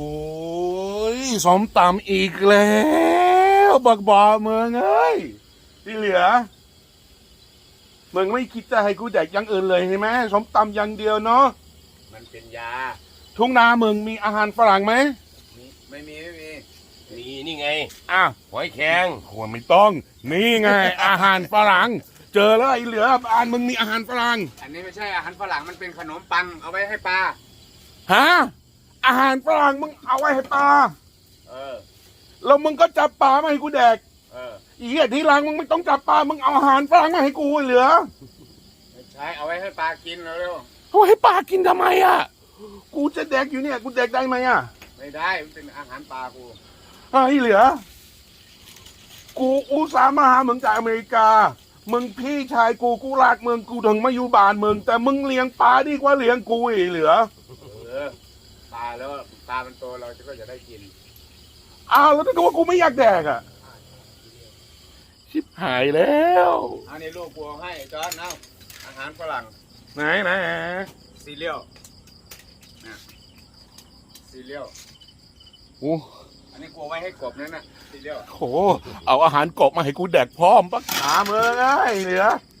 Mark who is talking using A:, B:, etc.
A: โอ้ยสมตำอีกแล้วบักบอเมืองเอ้ยที่เหลือมึงไม่คิดจะให้กูแดกอย่างอื่นเลยใช่ไหมสมตำอย่างเดียวเนาะ
B: มันเป็นยา
A: ทุ่งนามึงมีอาหารฝรั่งไหม
B: ไม่มีไม่มี
C: มีนี่ไง
A: อ้าว
C: หอยแครง
A: ควรไม่ต้อง นี่ไง อาหารฝรั่ง เจอแล้วไอ้เหลือบ้านมึงมีอาหารฝรั่ง
B: อันนี้ไม่ใช่อาหารฝรั่งมันเป็นขนมปังเอาไว้ให้ปลา
A: ฮะ อาหารฝรั่งมึงเอาไว้ให้ปลา
B: เออ
A: แล้วมึงก็จับปลามาให้กูแดก
B: เออ
A: อีเหี้ยทีหลังมึงไม่ต้องจับปลามึงเอาอาหารฝรั่งมาให้กูเหลือ
B: ไม่ใช่เอาไว้ให้ปลากินเร็ว
A: เอาให้ปลากินทำไมอะกูจะแดกอยู่เนี่ย กูแดกได้ไหมอะ
B: ๆไม่ได้มันเป็นอาหารปลากู
A: ไอ้เหลือ กูอุตส่าห์มาหามึงจากอเมริกา มึงพี่ชายกูกูรักมึงกูถึงมาอยู่บ้านมึงแต่มึงเลี้ยงปลาดีกว่าเลี้ยงกูอีกเหลือ
B: เออปลาแล้วปลามันโตเราก็จะได้กิน
A: อ้าวแล้วถ้าเกิดว่ากูไม่อยากแดกอะ ชิบหายแล้ว
B: อันนี้ลูกกูเอาให้จอนเอาอาหารฝรั่ง
A: ไหนไหน
B: ซีเรียลนะซีเรียล
A: โอ้
B: อันนี้กูเอาไว้ให้กบนั่นน่ะซีเรียล
A: โห เอาอาหารกบมาให้กูแดกพร้อมปักขาเมืองไอ้เหลือ
B: เ